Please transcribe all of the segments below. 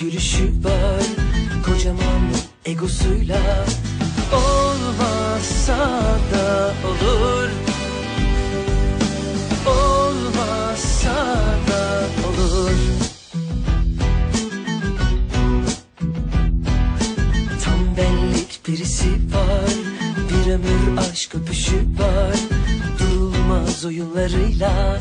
gülüşü var. Kocaman egosuyla Olmazsa da olur. Olmazsa da olur. Tam benlik birisi var Bir ömür aşk öpüşü var. Durulmaz oyunlarıyla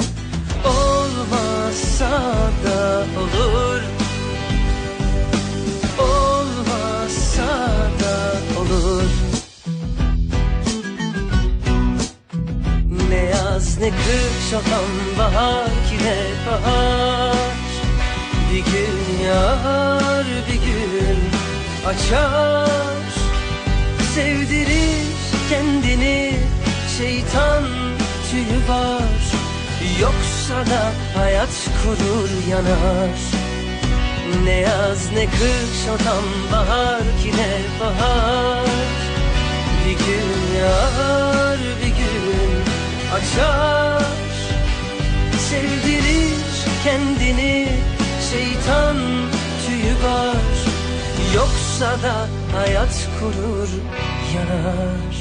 olan bahar ki ne bahar. Bir gün yağar bir gün açar. Sevdirir kendini şeytan tüyü var. Yoksa da hayat kurur yanar. Ne yaz ne kış o tam bahar ki ne bahar. Bir gün yağar bir gün açar kendini şeytan tüyü var Yoksa da hayat kurur yanar.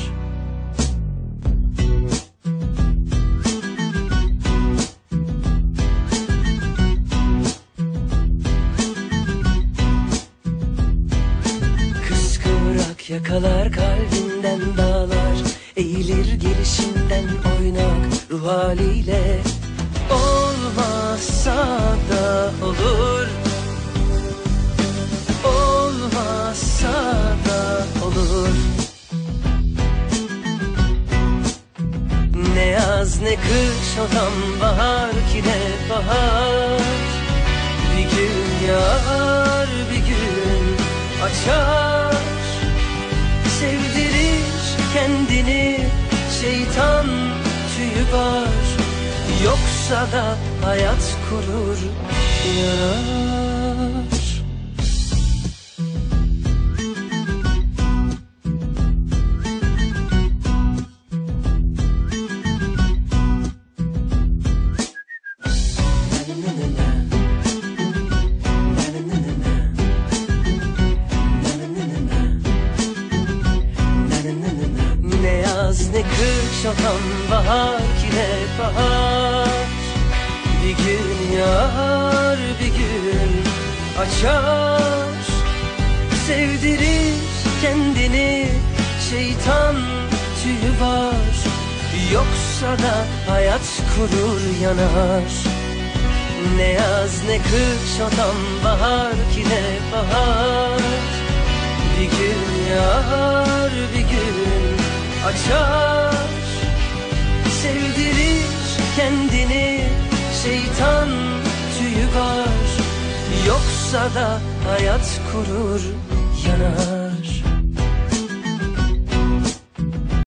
Kıskıvrak yakalar kalbinden dağlar. Eğilir gelişinden oynak ruh haliyle Olmazsa da olur. Olmazsa da olur. Ne yaz ne kış o tam bahar ki ne bahar. Bir gün yağar Yoksa da hayat kurur. Yanar ne kış o tam bahar ki ne bahar. Bir gün yağar bir gün açar. Sevdirir kendini şeytan tüyü var. Yoksa da hayat kurur yanar. Ne yaz ne kış o tam bahar ki ne bahar. Bir gün yağar açar Sevdirir kendini şeytan tüyü var. Yoksa da hayat kurur yanar